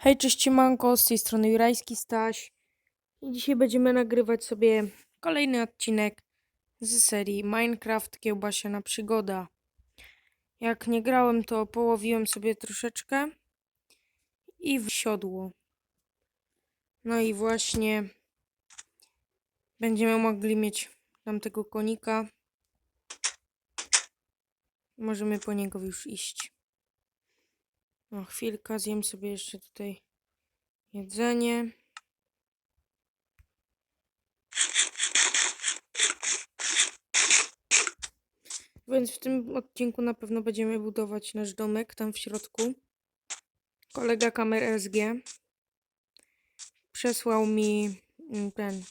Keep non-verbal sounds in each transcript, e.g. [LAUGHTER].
Hej, cześć Manko, z tej strony Jurajski Staś i dzisiaj będziemy nagrywać sobie kolejny odcinek z serii Minecraft Kiełbasiana Przygoda. Jak nie grałem, to połowiłem sobie troszeczkę i wsiodło. No i właśnie będziemy mogli mieć tamtego konika. Możemy po niego już iść. No, chwilkę, zjem sobie jeszcze tutaj jedzenie. Więc w tym odcinku na pewno będziemy budować nasz domek tam w środku. Kolega kamer SG przesłał mi mm, ten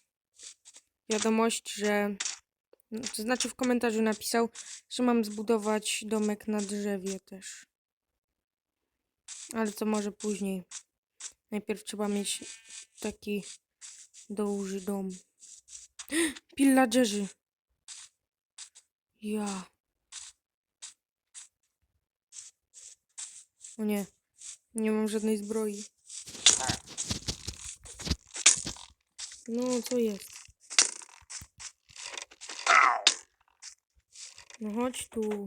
wiadomość, że to znaczy w komentarzu napisał, że mam zbudować domek na drzewie też. Ale to może później. Najpierw trzeba mieć taki duży dom. [GASPS] Pillagerzy. Ja. O nie. Nie mam żadnej zbroi. No, co jest? No chodź tu.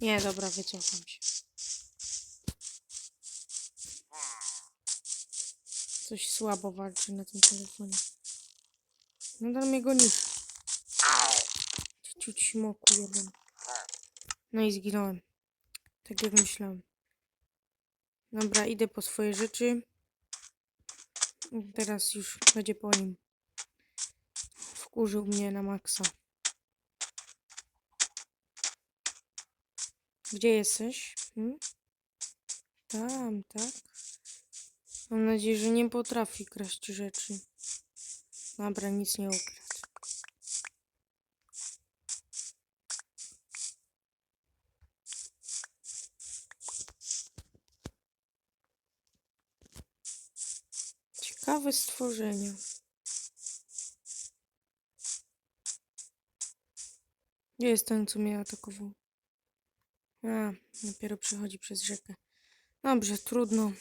Nie, dobra, wycofam się. Coś słabo walczy na tym telefonie. Nadal mnie gonisz. Ciut smoku jeden. No i zginąłem. Tak jak myślałem. Dobra, idę po swoje rzeczy. Teraz już będzie po nim. Wkurzył mnie na maksa. Gdzie jesteś? Hmm? Tam, tak? Mam nadzieję, że nie potrafi kraść rzeczy. Dobra, nic nie ukradł. Ciekawe stworzenia. Gdzie jest ten, co mnie atakował? A, dopiero przechodzi przez rzekę. Dobrze, trudno.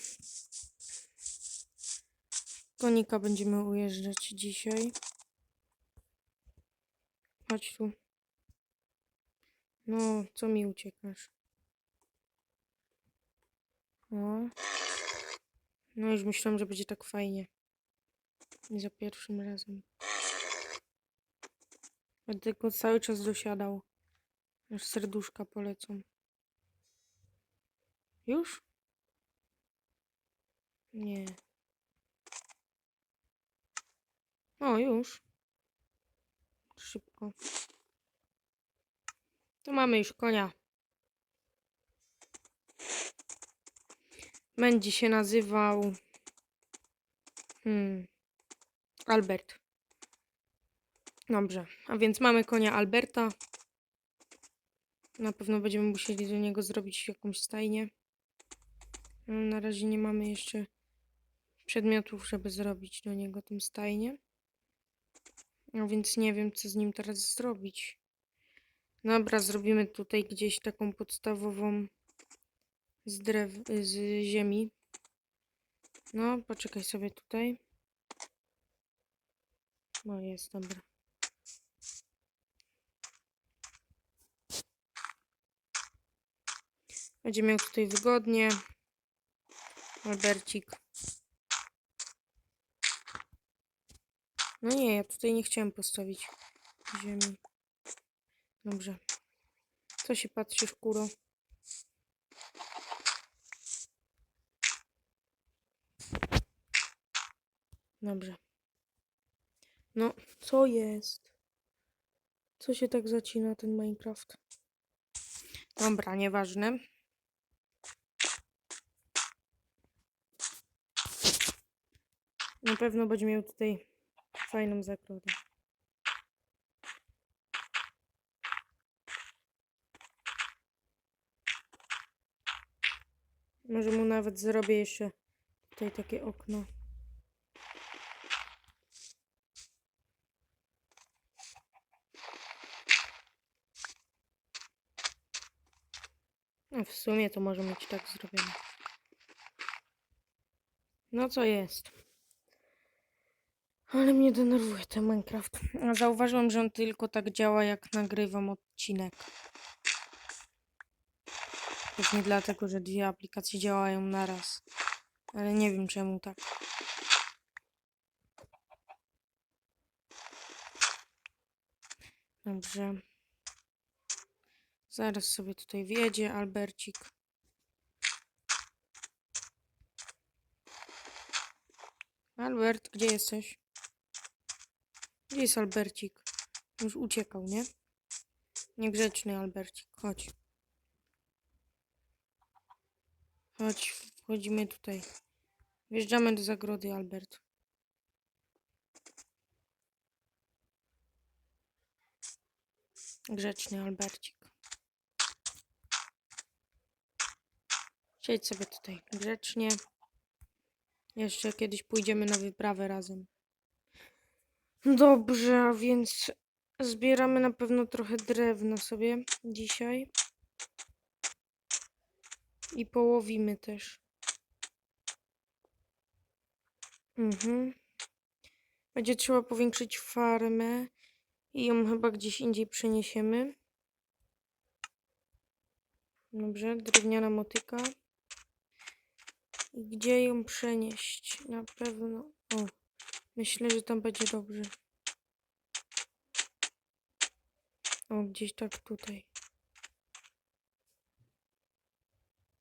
Konika będziemy ujeżdżać dzisiaj. Chodź tu. No, co mi uciekasz? O. No już myślałam, że będzie tak fajnie. Nie za pierwszym razem. Będę go cały czas dosiadał. Aż serduszka polecą. Już? Nie. O, już. Szybko. To mamy już konia. Będzie się nazywał. Hmm. Albert. Dobrze. A więc mamy konia Alberta. Na pewno będziemy musieli do niego zrobić jakąś stajnię. No, Na razie nie mamy jeszcze przedmiotów, żeby zrobić do niego tą stajnię. No więc nie wiem, co z nim teraz zrobić. Dobra, zrobimy tutaj gdzieś taką podstawową z drew, z ziemi. No, poczekaj sobie tutaj. No jest, dobra. Będzie miał tutaj wygodnie. Albercik. No nie, ja tutaj nie chciałem postawić ziemi. Dobrze. Co się patrzysz, kuro? Dobrze. No, co jest? Co się tak zacina ten Minecraft? Dobra, nieważne. Na pewno będzie miał tutaj fajną zagrodę. Może mu nawet zrobię jeszcze tutaj takie okno. No w sumie to może mieć tak zrobione. No co jest? Ale mnie denerwuje ten Minecraft. A Zauważyłam, że on tylko tak działa, jak nagrywam odcinek. Pewnie dlatego, że dwie aplikacje działają naraz. Ale nie wiem czemu tak. Dobrze. Zaraz sobie tutaj wjedzie Albercik. Albert, gdzie jesteś? Gdzie jest Albercik? Już uciekał, nie? Niegrzeczny Albercik, chodź. Chodź, wchodzimy tutaj. Wjeżdżamy do zagrody, Albert. Grzeczny Albercik. Siedź sobie tutaj grzecznie. Jeszcze kiedyś pójdziemy na wyprawę razem. Dobrze, a więc zbieramy na pewno trochę drewna sobie dzisiaj. I połowimy też. Mhm. Będzie trzeba powiększyć farmę i ją chyba gdzieś indziej przeniesiemy. Dobrze, drewniana motyka. I gdzie ją przenieść? Na pewno. O, myślę, że tam będzie dobrze. O, gdzieś tak tutaj.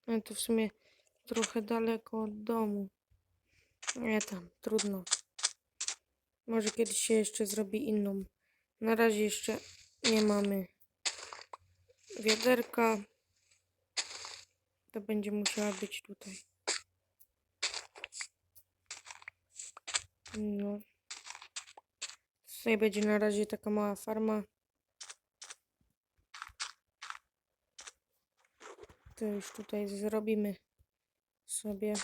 Ale to w sumie trochę daleko od domu. Nie tam, trudno. Może kiedyś się jeszcze zrobi inną. Na razie jeszcze nie mamy wiaderka. To będzie musiała być tutaj. No. Tutaj będzie na razie taka mała farma. To już tutaj zrobimy sobie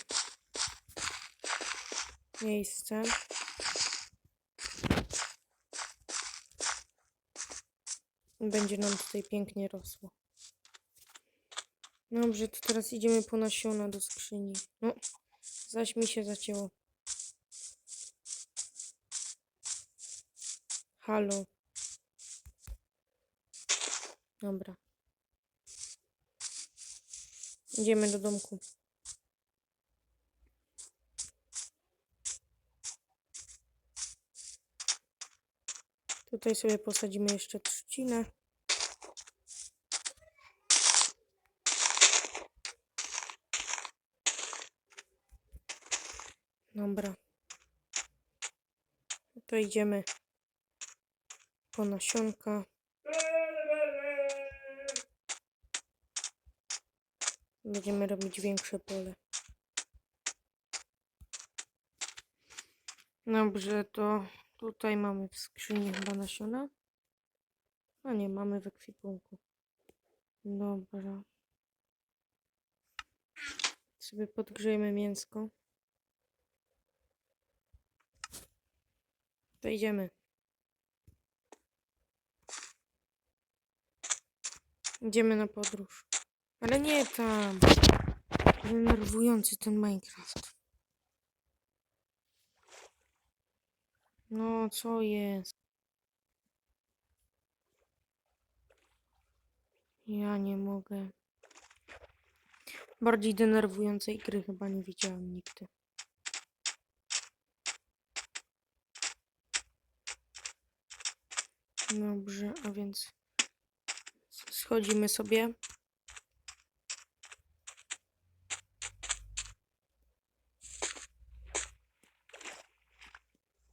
miejsce. Będzie nam tutaj pięknie rosło. Dobrze, to teraz idziemy po nasiona do skrzyni. No, zaś mi się zacięło. Halo. Dobra. Idziemy do domku. Tutaj sobie posadzimy jeszcze trzcinę. Dobra. To idziemy po nasionka. Będziemy robić większe pole. Dobrze, to tutaj mamy w skrzyni chyba nasiona. A nie, mamy w ekwipunku. Dobra. Sobie podgrzejemy mięsko. To idziemy. Idziemy na podróż. Ale nie tam. Denerwujący ten Minecraft. No, co jest? Ja nie mogę. Bardziej denerwującej gry chyba nie widziałem nigdy. Dobrze, a więc schodzimy sobie.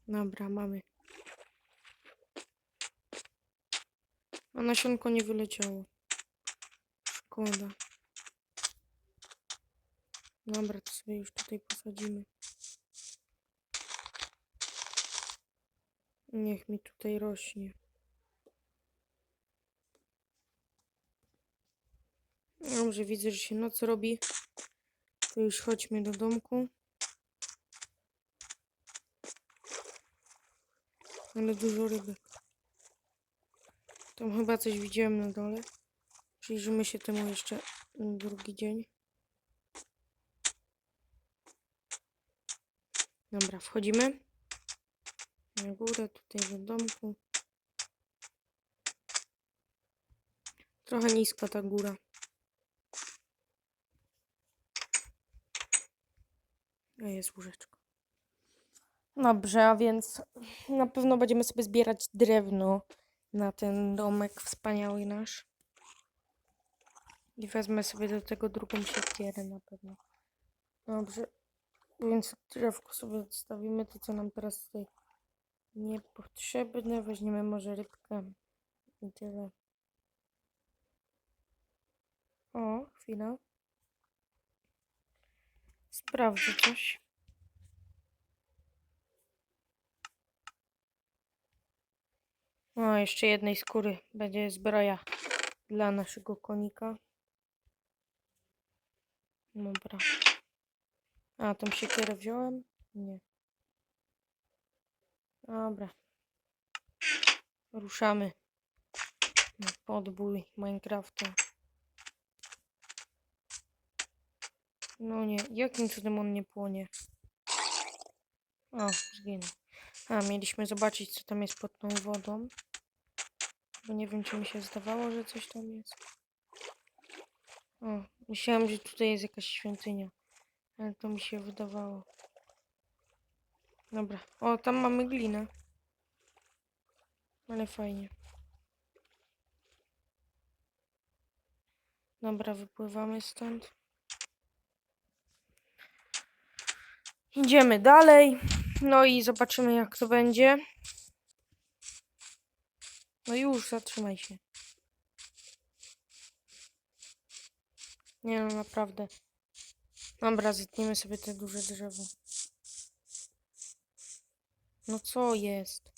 Dobra, mamy. A nasionko nie wyleciało. Szkoda. Dobra, to sobie już tutaj posadzimy. Niech mi tutaj rośnie. Dobrze, widzę, że się noc robi. To już chodźmy do domku. Ale dużo rybek. Tam chyba coś widziałem na dole. Przyjrzymy się temu jeszcze drugi dzień. Dobra, wchodzimy. Na górę, tutaj do domku. Trochę nisko ta góra. Jest łóżeczko. Dobrze, a więc na pewno będziemy sobie zbierać drewno na ten domek wspaniały nasz. I wezmę sobie do tego drugą siekierę na pewno. Dobrze. Więc drzewko sobie odstawimy. To co nam teraz tutaj niepotrzebne. Weźmiemy może rybkę. I tyle. O, chwila. Sprawdzę coś. O, jeszcze jednej skóry. Będzie zbroja dla naszego konika. Dobra. A, tą siekierę wziąłem? Nie. Dobra. Ruszamy. Podbój Minecrafta. No nie, jakim cudem on nie płonie? O, zginął. A, mieliśmy zobaczyć, co tam jest pod tą wodą. Bo nie wiem, czy mi się zdawało, że coś tam jest. O, myślałam, że tutaj jest jakaś świątynia. Ale to mi się wydawało. Dobra. O, tam mamy glinę. Ale fajnie. Dobra, wypływamy stąd. Idziemy dalej. No i zobaczymy, jak to będzie. No już, zatrzymaj się. Nie no, naprawdę. Dobra, zetniemy sobie te duże drzewo. No co jest?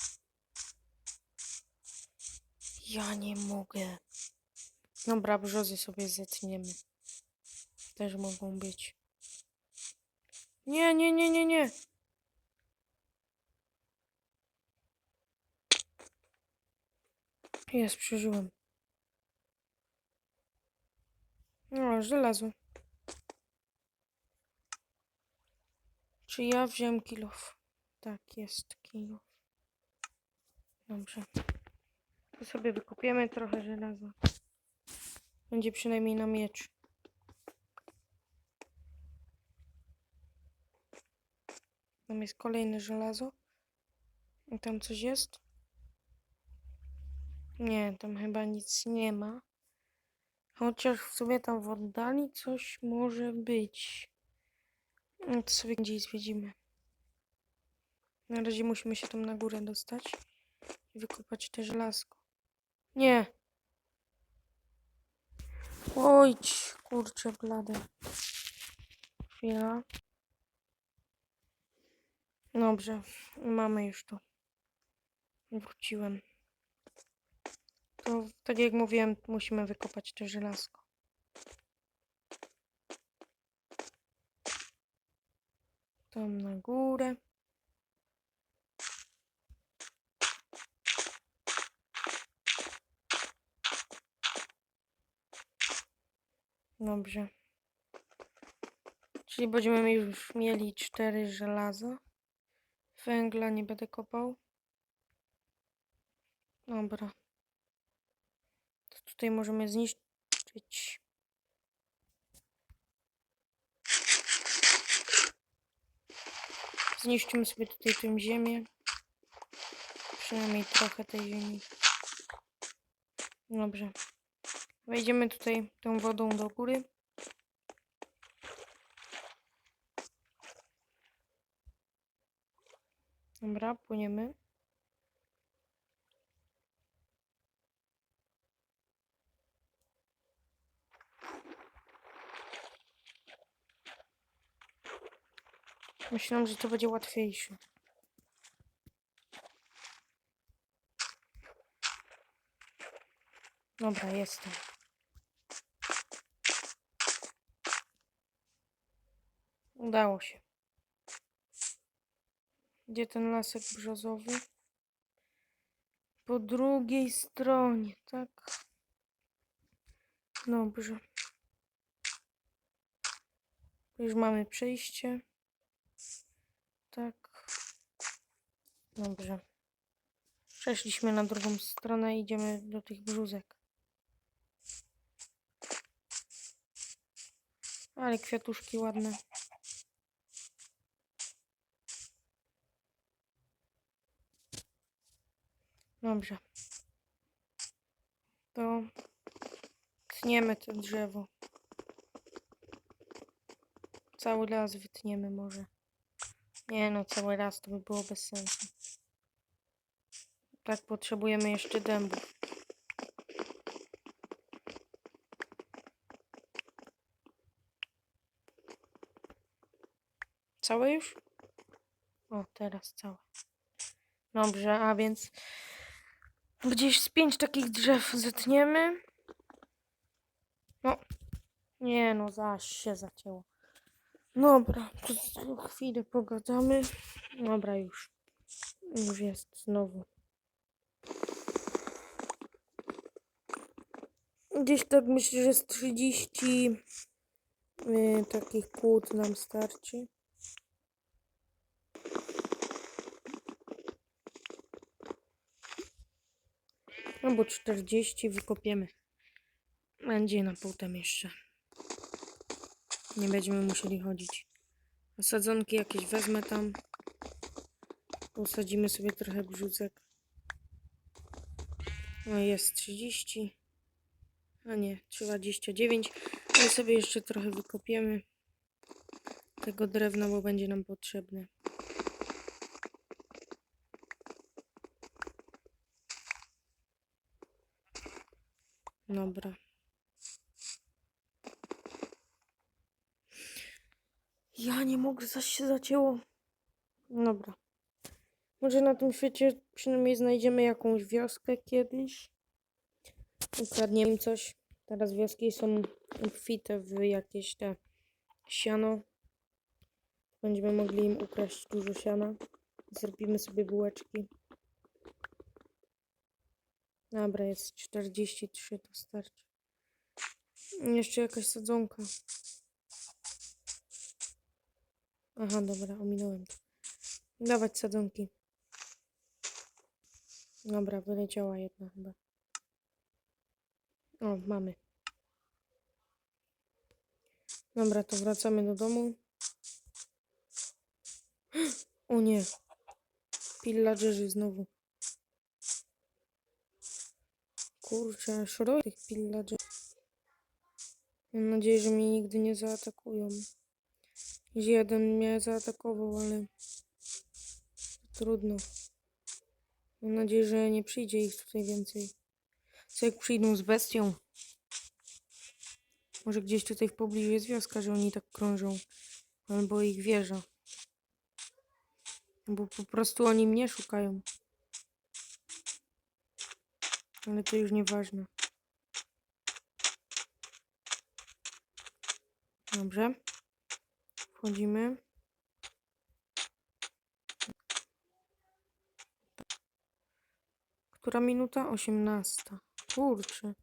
Ja nie mogę. Dobra, brzozy sobie zetniemy. Też mogą być. Nie, nie, nie, nie, nie. Jest, przeżyłem. O, żelazo. Czy ja wziąłem kilof? Tak, jest kilof. Dobrze. Tu sobie wykupiemy trochę żelaza. Będzie przynajmniej na miecz. Tam jest kolejne żelazo. I tam coś jest? Nie, tam chyba nic nie ma. Chociaż w sumie tam w oddali coś może być. No to sobie gdzieś zwiedzimy. Na razie musimy się tam na górę dostać i wykopać te żelazko. Nie. Oj, kurczę blade. Chwila. Dobrze, mamy już to. Wróciłem. To tak jak mówiłem, musimy wykopać to żelazko. Tam na górę. Dobrze. Czyli będziemy już mieli cztery żelaza. Węgla nie będę kopał. Dobra. To tutaj możemy zniszczyć. Zniszczymy sobie tutaj tę ziemię. Przynajmniej trochę tej ziemi. Dobrze. Wejdziemy tutaj tą wodą do góry. Dobra, płyniemy. Myślałam, że to będzie łatwiejsze. Dobra, jestem. Udało się. Gdzie ten lasek brzozowy? Po drugiej stronie, tak? Dobrze. Już mamy przejście. tak. Dobrze. Przeszliśmy na drugą stronę i idziemy do tych brzuzek. Ale kwiatuszki ładne. Dobrze. To tniemy to drzewo. Cały las wytniemy może. Nie no, cały raz to by było bez sensu. Tak, potrzebujemy jeszcze dębów. Całe już? O, teraz całe. Dobrze, a więc gdzieś z pięć takich drzew zetniemy. No, nie no, zaś się zacięło. Dobra, to chwilę pogadamy. Dobra, już. Już jest znowu. Gdzieś tak myślę, że z 30 y, takich płód nam starczy. Albo 40 wykopiemy. Będzie na potem jeszcze. Nie będziemy musieli chodzić. A sadzonki jakieś wezmę tam. Posadzimy sobie trochę brzucek. No jest 30. A nie, 29. Ale sobie jeszcze trochę wykopiemy tego drewna, bo będzie nam potrzebne. Dobra. Ja nie mogę, zaś się zacięło. Dobra. Może na tym świecie przynajmniej znajdziemy jakąś wioskę kiedyś. Ukradniemy coś. Teraz wioski są obfite w jakieś te siano. Będziemy mogli im ukraść dużo siana. Zrobimy sobie bułeczki. Dobra, jest 43, to starczy. Jeszcze jakaś sadzonka. Aha, dobra, ominąłem to. Dawać sadzonki. Dobra, wyleciała jedna chyba. O, mamy. Dobra, to wracamy do domu. [GASPS] O nie. Pillagerzy znowu. Kurczę, szroję tych pillagerzy. Mam nadzieję, że mnie nigdy nie zaatakują. Jeden mnie zaatakował, ale trudno. Mam nadzieję, że nie przyjdzie ich tutaj więcej. Co jak przyjdą z bestią? Może gdzieś tutaj w pobliżu jest wioska, że oni tak krążą. Albo ich wieża. Bo po prostu oni mnie szukają. Ale to już nieważne. Dobrze. Wchodzimy. Która minuta? 18. Kurczę.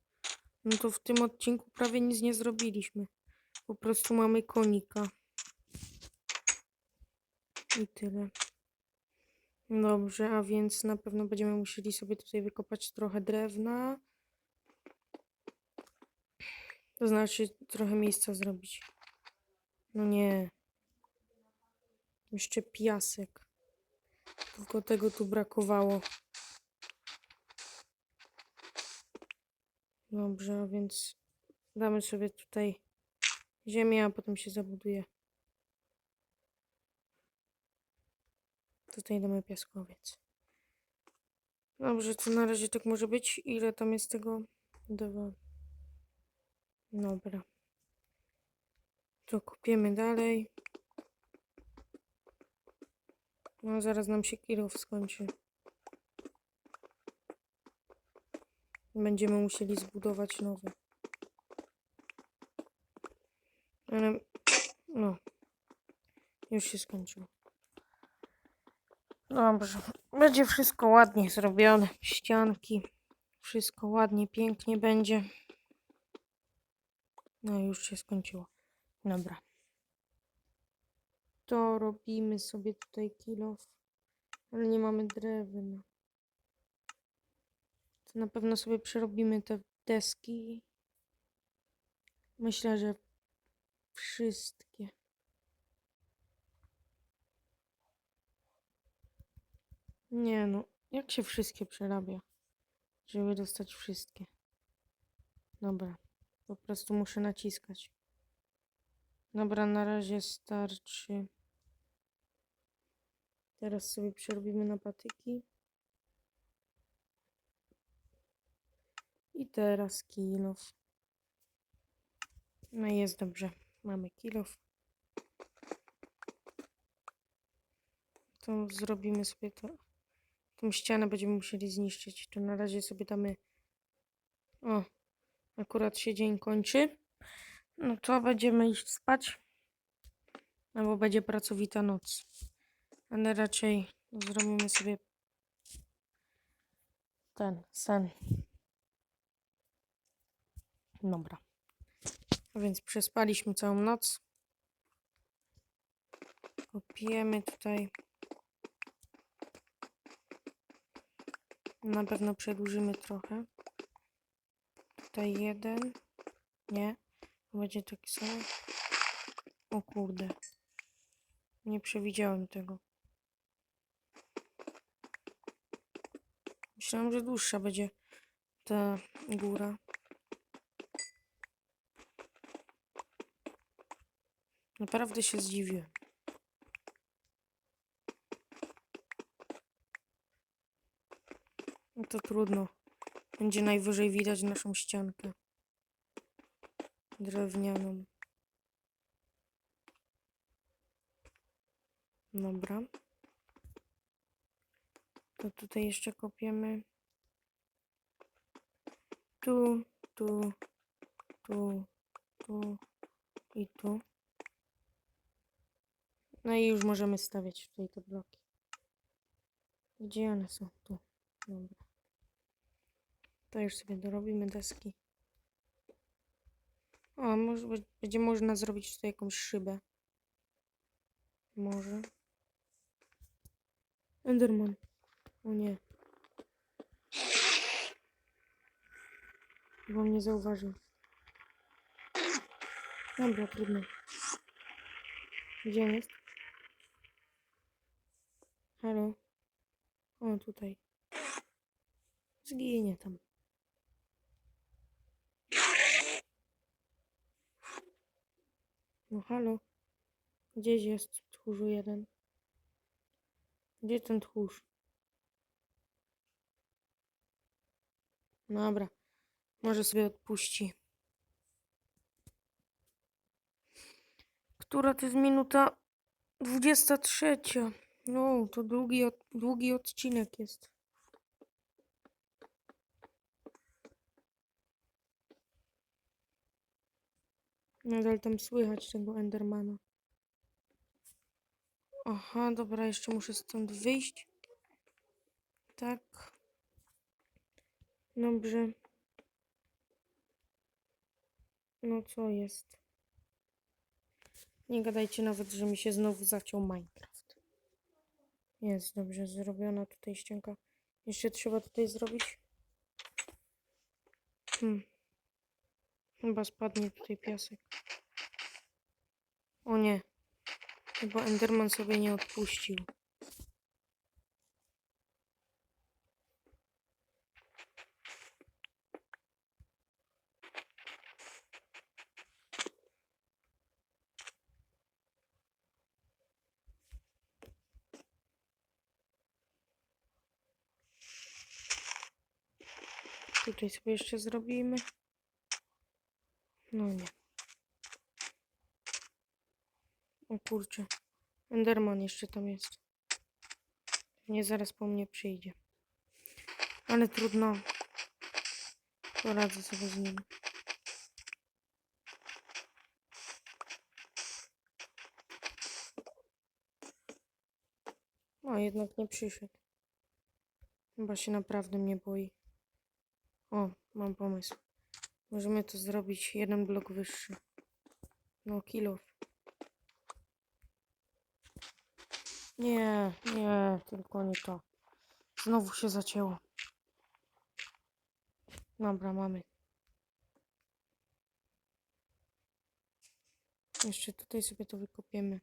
No to w tym odcinku prawie nic nie zrobiliśmy. Po prostu mamy konika. I tyle. Dobrze, a więc na pewno będziemy musieli sobie tutaj wykopać trochę drewna. To znaczy trochę miejsca zrobić. No nie. Jeszcze piasek. Tylko tego tu brakowało. Dobrze, a więc damy sobie tutaj ziemię, a potem się zabuduje. Tutaj damy piaskowiec. Dobrze, to na razie tak może być. Ile tam jest tego? Dwa. Dobra. To kupiemy dalej. No, zaraz nam się kilof skończy. Będziemy musieli zbudować nowe. Ale, no. Już się skończyło. Dobrze. Będzie wszystko ładnie zrobione. Ścianki. Wszystko ładnie, pięknie będzie. No już się skończyło. Dobra. To robimy sobie tutaj kilof. Ale nie mamy drewna. To na pewno sobie przerobimy te deski. Myślę, że wszystkie. Nie no, jak się wszystkie przerabia, żeby dostać wszystkie? Dobra, po prostu muszę naciskać. Dobra, na razie starczy. Teraz sobie przerobimy na patyki. I teraz kilof. No jest dobrze. Mamy kilof. To zrobimy sobie to. Tą ścianę będziemy musieli zniszczyć. To na razie sobie damy. O, akurat się dzień kończy. No to będziemy iść spać. Albo będzie pracowita noc. Ale raczej zrobimy sobie ten sen. Dobra. A więc przespaliśmy całą noc. Kopiemy tutaj. Na pewno przedłużymy trochę. Tutaj jeden. Nie. Będzie taki sam. O kurde. Nie przewidziałem tego. Myślałem, że dłuższa będzie ta góra. Naprawdę się zdziwiłem. To trudno. Będzie najwyżej widać naszą ściankę. Drewnianą. Dobra. To tutaj jeszcze kopiemy. Tu, tu, tu, tu i tu. No i już możemy stawiać tutaj te bloki. Gdzie one są? Tu. Dobra. To już sobie dorobimy deski. O, może będzie można zrobić tutaj jakąś szybę. Może. Enderman. O nie. Bo mnie zauważył. Dobra, trudno. Gdzie on jest? Halo? O, tutaj. Zginie tam. No halo? Gdzieś jest tchórzu jeden. Gdzie ten tchórz? Dobra. Może sobie odpuści. Która to jest minuta? 23. No, to długi, długi odcinek jest. Nadal tam słychać tego Endermana. Aha, dobra, jeszcze muszę stąd wyjść. Tak. Dobrze. No co jest? Nie gadajcie nawet, że mi się znowu zaciął Minecraft. Jest dobrze zrobiona tutaj ścianka. Jeszcze trzeba tutaj zrobić. Hmm. Chyba spadnie tutaj piasek. O nie. Chyba Enderman sobie nie odpuścił. Tutaj sobie jeszcze zrobimy. No nie. O kurczę. Enderman jeszcze tam jest. Nie zaraz po mnie przyjdzie. Ale trudno. Poradzę sobie z nim. O, jednak nie przyszedł. Chyba się naprawdę mnie boi. O, mam pomysł. Możemy to zrobić jeden blok wyższy. No, kilof. Nie, nie, tylko nie to. Znowu się zacięło. Dobra, mamy. Jeszcze tutaj sobie to wykopiemy.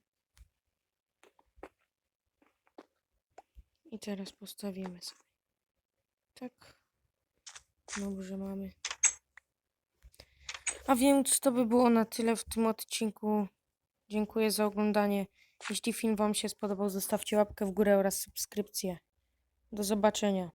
I teraz postawimy sobie. Tak. Dobrze, mamy. A więc to by było na tyle w tym odcinku. Dziękuję za oglądanie. Jeśli film Wam się spodobał, zostawcie łapkę w górę oraz subskrypcję. Do zobaczenia.